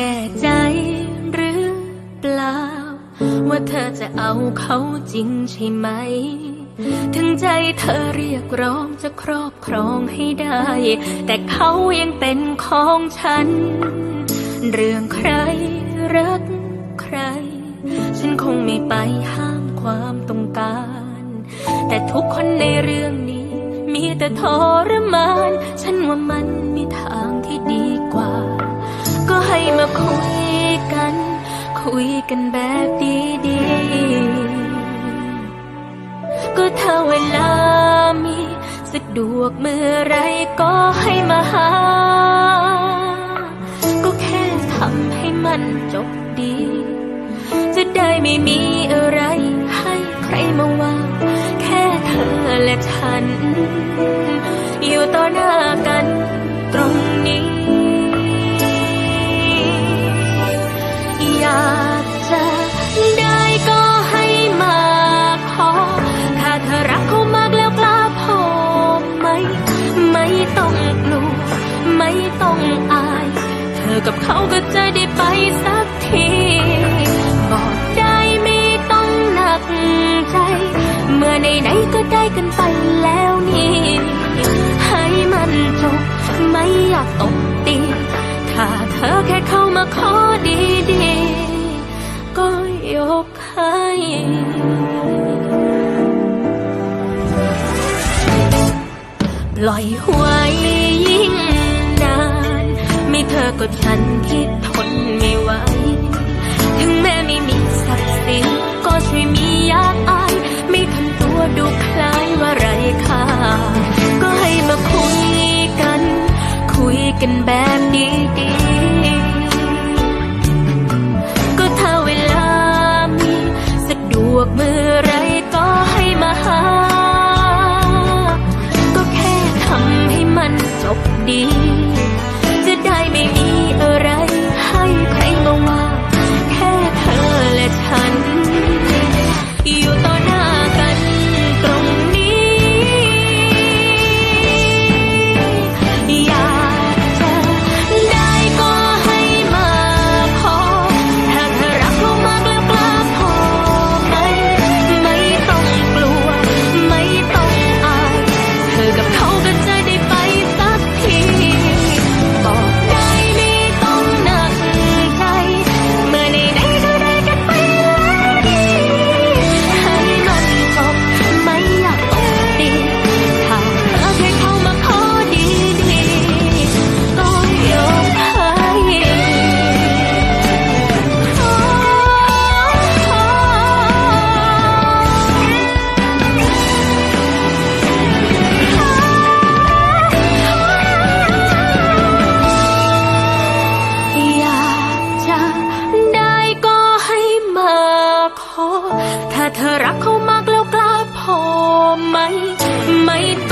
แน่ใจหรือเปล่า ว่าเธอจะเอาเขาจริงใช่ไหม ถึงใจเธอเรียกร้องจะครอบครองให้ได้ แต่เขายังเป็นของฉัน เรื่องใครรักใคร ฉันคงไม่ไปห้ามความต้องการ แต่ทุกคนในเรื่องนี้มีแต่ทรมาน ฉันว่ามันไม่ทา กันแบบดีๆ ก็ถ้าเวลามีสะดวกเมื่อไรก็ให้มาหา ก็แค่ทำให้มันจบดี จะได้ไม่มีอะไรให้ใครมาว่า แค่เธอและฉัน อยู่ต่อหน้ากัน ต้องอาย เธอกับเขาก็จะได้ไปสักทีบอกได้ไม่ต้องหนักใจ เมื่อไหนๆก็ได้กันไปแล้วนี่ ให้มันจบไม่อยากตบตี ถ้าเธอแค่เข้ามาขอดีๆ ก็ยกให้ปล่อยไว้ยิ่งนานากฏฉันที่ท ไห